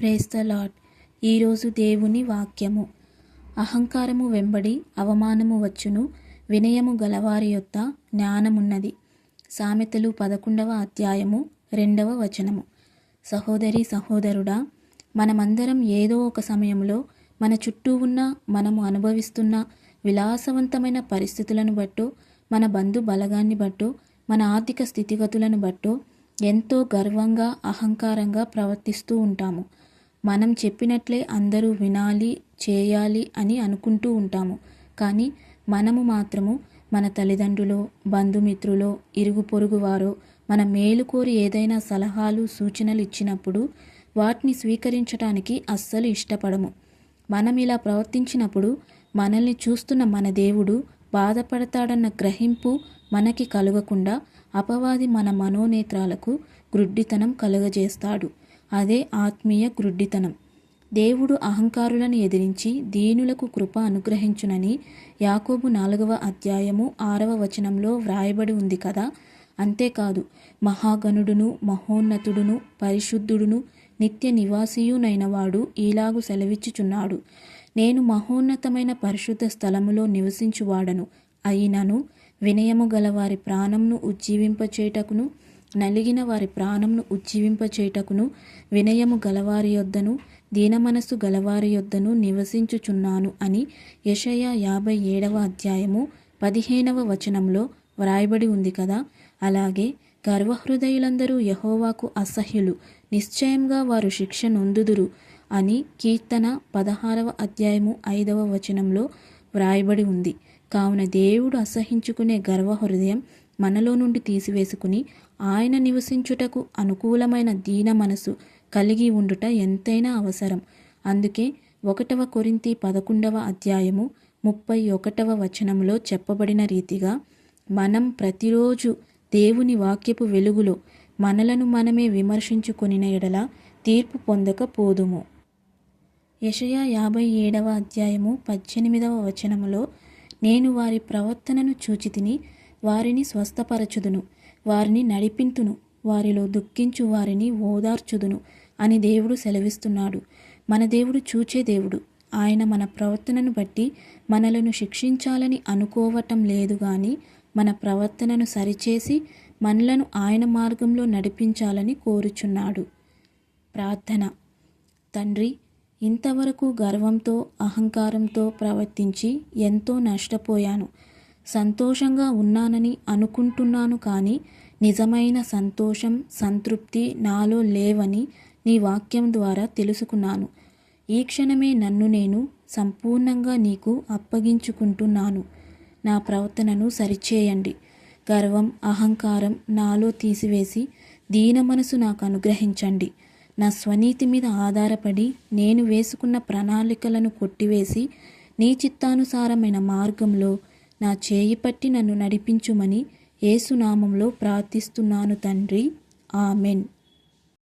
Praise the lord ఈరోజు దేవుని వాక్యము. అహంకారము వెంబడి అవమానము వచ్చును వినయము గలవారి యొక్క జ్ఞానమున్నది. సామెతలు పదకొండవ అధ్యాయము రెండవ వచనము. సహోదరి సహోదరుడా మనమందరం ఏదో ఒక సమయంలో మన చుట్టూ ఉన్న మనము అనుభవిస్తున్న విలాసవంతమైన పరిస్థితులను బట్టు మన బంధు బలగాన్ని బట్టు మన ఆర్థిక స్థితిగతులను బట్టు ఎంతో గర్వంగా అహంకారంగా ప్రవర్తిస్తూ ఉంటాము. మనం చెప్పినట్లే అందరూ వినాలి చేయాలి అని అనుకుంటూ ఉంటాము. కానీ మనము మాత్రము మన తల్లిదండ్రులో బంధుమిత్రులో ఇరుగు పొరుగు వారో మన మేలు కోరి ఏదైనా సలహాలు సూచనలు ఇచ్చినప్పుడు వాటిని స్వీకరించడానికి అస్సలు ఇష్టపడము. మనం ఇలా ప్రవర్తించినప్పుడు మనల్ని చూస్తున్న మన దేవుడు బాధపడతాడన్న గ్రహింపు మనకి కలుగకుండా అపవాది మన మనోనేత్రాలకు గ్రుడ్డితనం కలుగజేస్తాడు. అదే ఆత్మీయ గ్రుడ్డితనం దేవుడు అహంకారులను ఎదిరించి దీనులకు కృప అనుగ్రహించునని యాకోబు నాలుగవ అధ్యాయము ఆరవ వచనంలో వ్రాయబడి ఉంది కదా? అంతేకాదు మహాగణుడును మహోన్నతుడును పరిశుద్ధుడును నిత్య నివాసీయునైన వాడు ఈలాగు సెలవిచ్చుచున్నాడు. నేను మహోన్నతమైన పరిశుద్ధ స్థలములో నివసించువాడను. అయినను వినయము గలవారి ప్రాణంను ఉజ్జీవింపచేటకును నలిగిన వారి ప్రాణంను ఉజ్జీవింపచేటకును వినయము గలవారి యొద్దను దీనమనస్సు గలవారి యొద్దను నివసించుచున్నాను అని యషయ యాభై ఏడవ అధ్యాయము పదిహేనవ వచనంలో వ్రాయబడి ఉంది కదా? అలాగే గర్వహృదయులందరూ యహోవాకు అసహ్యులు నిశ్చయంగా వారు శిక్ష నొందుదురు అని కీర్తన పదహారవ అధ్యాయము ఐదవ వచనంలో వ్రాయబడి ఉంది. కావున దేవుడు అసహించుకునే గర్వహృదయం మనలో నుండి తీసివేసుకుని ఆయన నివసించుటకు అనుకూలమైన దీన మనసు కలిగి ఉండుట ఎంతైనా అవసరం. అందుకే ఒకటవ కొరింతి పదకొండవ అధ్యాయము ముప్పై ఒకటవ వచనంలో చెప్పబడిన రీతిగా మనం ప్రతిరోజు దేవుని వాక్యపు వెలుగులో మనలను మనమే విమర్శించుకొనిన ఎడల తీర్పు పొందకపోదుము యషయా యాభై ఏడవ అధ్యాయము పద్దెనిమిదవ వచనములో నేను వారి ప్రవర్తనను చూచితిని వారిని స్వస్థపరచుదును. వారిని నడిపింతును. వారిలో దుఃఖించు వారిని ఓదార్చుదును అని దేవుడు సెలవిస్తున్నాడు. మన దేవుడు చూచే దేవుడు. ఆయన మన ప్రవర్తనను బట్టి మనలను శిక్షించాలని అనుకోవటం లేదు కానీ మన ప్రవర్తనను సరిచేసి మనలను ఆయన మార్గంలో నడిపించాలని కోరుచున్నాడు. ప్రార్థన. తండ్రి ఇంతవరకు గర్వంతో అహంకారంతో ప్రవర్తించి ఎంతో నష్టపోయాను. సంతోషంగా ఉన్నానని అనుకుంటున్నాను కానీ నిజమైన సంతోషం సంతృప్తి నాలో లేవని నీ వాక్యం ద్వారా తెలుసుకున్నాను. ఈ క్షణమే నన్ను నేను సంపూర్ణంగా నీకు అప్పగించుకుంటున్నాను. నా ప్రవర్తనను సరిచేయండి. గర్వం అహంకారం నాలో తీసివేసి దీన మనసు నాకు అనుగ్రహించండి. నా స్వనీతి మీద ఆధారపడి నేను వేసుకున్న ప్రణాళికలను కొట్టివేసి నీ చిత్తానుసారమైన మార్గంలో నా చేయి పట్టి నన్ను నడిపించుమని ఏసునామంలో ప్రార్థిస్తున్నాను తండ్రి. ఆమెన్.